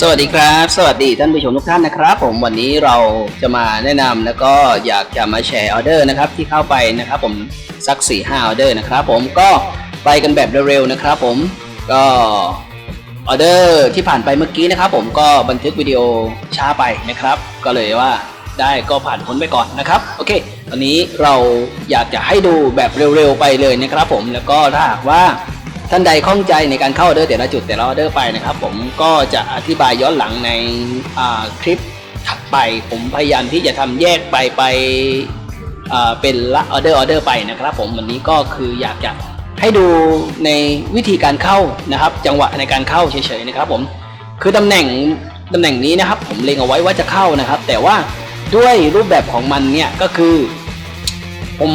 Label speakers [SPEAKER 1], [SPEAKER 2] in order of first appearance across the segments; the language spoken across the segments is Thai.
[SPEAKER 1] สวัสดีครับ สวัสดีท่านผู้ชมทุกท่านนะครับ ผมวันนี้เราจะมาแนะนำแล้วก็อยากจะมาแชร์ออเดอร์นะครับที่เข้าไปนะครับผมสัก4ี่ห้าออเดอร์นะครับผมก็ไปกันแบบเร็วๆนะครับผมก็ออเดอร์ที่ผ่านไปเมื่อกี้นะครับผมก็บันทึกวิดีโอช้าไปนะครับ ก็เลยว่าได้ก็ผ่านพ้นไปก่อนนะครับโอเคตอนนี้เราอยากจะให้ดูแบบเร็วๆไปเลยนะครับผมแล้วก็ถ้าหากว่า ท่านใดข้องใจในการเข้าออเดอร์แต่ละจุดแต่ละออเดอร์ไปนะครับ ผมก็จะอธิบายย้อนหลังในคลิปถัดไป ผมพยายามที่จะทำแยกไปไปเป็นละออเดอร์ออเดอร์ไปนะครับผมวันนี้ก็คืออยากจะให้ดูในวิธีการเข้านะครับ จังหวะในการเข้าเฉยๆนะครับ ผมคือตำแหน่งตำแหน่งนี้นะครับ ผมเล็งเอาไว้ว่าจะเข้านะครับ แต่ว่าด้วยรูปแบบของมันเนี่ยก็คือ ผม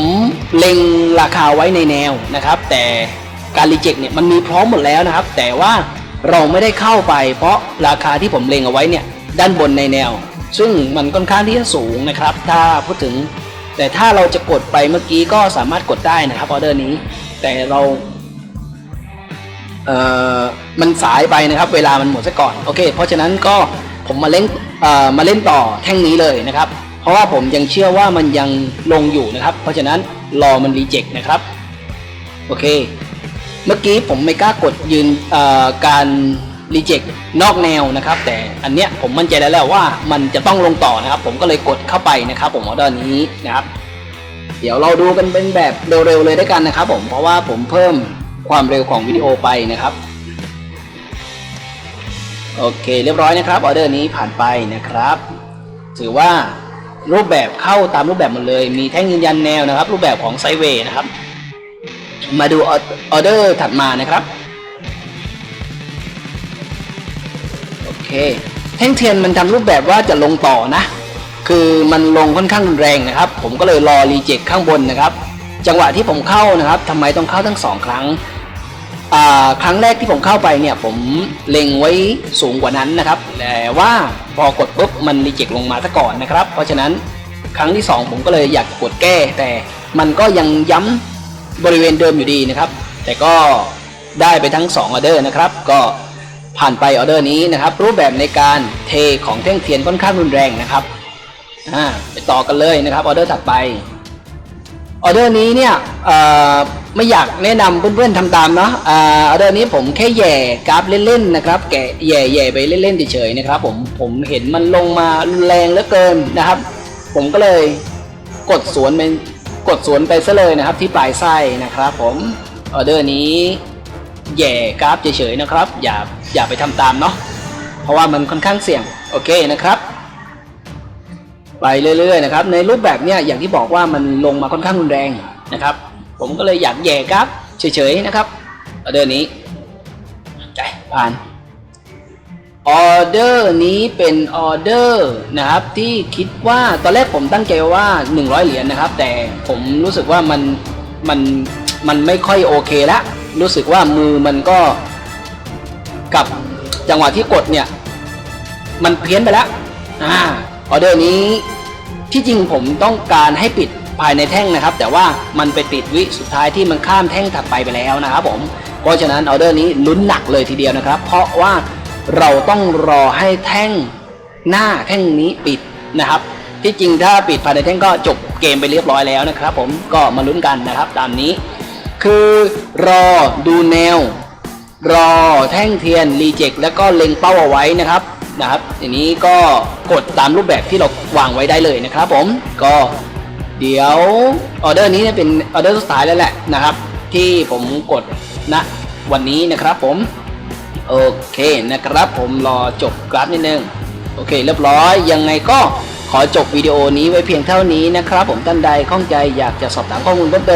[SPEAKER 1] เล็งราคาไว้ในแนวนะครับ แต่ การรีเจ็คเนี่ยมันมีพร้อมหมดแล้วนะครับ แต่ว่าเราไม่ได้เข้าไป เพราะราคาที่ผมเล็งเอาไว้เนี่ยด้านบนในแนว ซึ่งมันค่อนข้างที่จะสูงนะครับ ถ้าพูดถึง แต่ถ้าเราจะกดไปเมื่อกี้ก็สามารถกดได้นะครับออเดอร์นี้ แต่เราเอ่อมันสายไปนะครับ เวลามันหมดซะก่อนโอเค เพราะฉะนั้นก็ผมมาเล่นเอ่อมาเล่นต่อแท่งนี้เลยนะครับ เพราะว่าผมยังเชื่อว่ามันยังลงอยู่นะครับ เพราะฉะนั้นรอมันรีเจ็คนะครับโอเค เมื่อกี้ผมไม่กล้ากดยืนการรีเจ็คนอกแนวนะครับ แต่อันเนี้ยผมมั่นใจแล้วแหละว่ามันจะต้องลงต่อนะครับ ผมก็เลยกดเข้าไปนะครับ ผมออเดอร์นี้นะครับ เดี๋ยวเราดูกันเป็นแบบเร็วๆเลยด้วยกันนะครับ ผมเพราะว่าผมเพิ่มความเร็วของวิดีโอไปนะครับโอเค เรียบร้อยนะครับออเดอร์นี้ผ่านไปนะครับ ถือว่ารูปแบบเข้าตามรูปแบบหมดเลย มีแท่งยืนยันแนวนะครับ รูปแบบของไซเวย์นะครับ มาดูออเดอร์ถัดมานะครับ โอเค แท่งเทียนมันทำรูปแบบว่าจะลงต่อนะ คือมันลงค่อนข้างรุนแรงนะครับ ผมก็เลยรอรีเจ็คข้างบนนะครับ จังหวะที่ผมเข้านะครับทำไมต้องเข้าทั้งสองครั้งครั้งแรกที่ผมเข้าไปเนี่ยผมเล็งไว้สูงกว่านั้นนะครับแต่ว่าพอกดปุ๊บมันรีเจ็คลงมาซะก่อนนะครับ เพราะฉะนั้นครั้งที่ 2 ผมก็เลยอยากกดแก้ แต่มันก็ยังย้ำ บริเวณเดิมอยู่ดีนะครับ แต่ก็ได้ไปทั้ง2ออเดอร์นะครับ ก็ผ่านไปออเดอร์นี้นะครับ รูปแบบในการเทของแท่งเทียนค่อนข้างรุนแรงนะครับอ่าไปต่อกันเลยนะครับออเดอร์ถัดไปออเดอร์นี้เนี่ยไม่อยากแนะนำเพื่อนๆทำตามเนาะออเดอร์นี้ผมแค่แย่กราฟเล่นๆนะครับแกะแย่แย่ไปเล่นๆเฉยๆนะครับผมผมเห็นมันลงมารุนแรงเหลือเกินนะครับ ผมก็เลยกดสวนเป็น กดสวนไปซะเลยนะครับที่ปลายไส้นะครับ ผมออเดอร์นี้แย่กราฟเฉยๆนะครับ อย่าอย่าไปทำตามเนาะเพราะว่ามันค่อนข้างเสี่ยงโอเคนะครับไปเรื่อยๆนะครับในรูปแบบเนี้ยอย่างที่บอกว่ามันลงมาค่อนข้างรุนแรงนะครับ ผมก็เลยอยากแย่กราฟเฉยๆนะครับออเดอร์นี้ใจผ่าน ออเดอร์นี้เป็นออเดอร์นะครับที่คิดว่าตอนแรกผมตั้งใจว่า 100 เหรียญนะครับ แต่ผมรู้สึกว่ามันมันมันไม่ค่อยโอเคละรู้สึกว่ามือมันก็กับจังหวะที่กดเนี่ย มันเพี้ยนไปแล้วอ่าออเดอร์นี้ที่จริงผมต้องการให้ปิดภายในแท่งนะครับ แต่ว่ามันไปติดวิสุดท้ายที่มันข้ามแท่งถัดไปไปแล้วนะครับผมเพราะฉะนั้นออเดอร์นี้ลุ้นหนักเลยทีเดียวนะครับ เพราะว่า เราต้องรอให้แท่งหน้าแท่งนี้ปิดนะครับ ที่จริงถ้าปิดภายในแท่งก็จบเกมไปเรียบร้อยแล้วนะครับ ผมก็มาลุ้นกันนะครับตามนี้ คือรอดูแนว รอแท่งเทียนรีเจ็คแล้วก็เล็งเป้าเอาไว้นะครับนะครับทีนี้ก็กดตามรูปแบบที่เราวางไว้ได้เลยนะครับผมก็เดี๋ยวออเดอร์นี้เป็นออเดอร์สุดท้ายแล้วแหละนะครับ ที่ผมกดณวันนี้นะครับผม โอเคนะครับผมรอจบกราฟนิดนึงโอเค เรียบร้อยยังไงก็ขอจบวิดีโอนี้ไว้เพียงเท่านี้นะครับผมท่านใดข้องใจอยากจะสอบถามข้อมูลเพิ่มเติม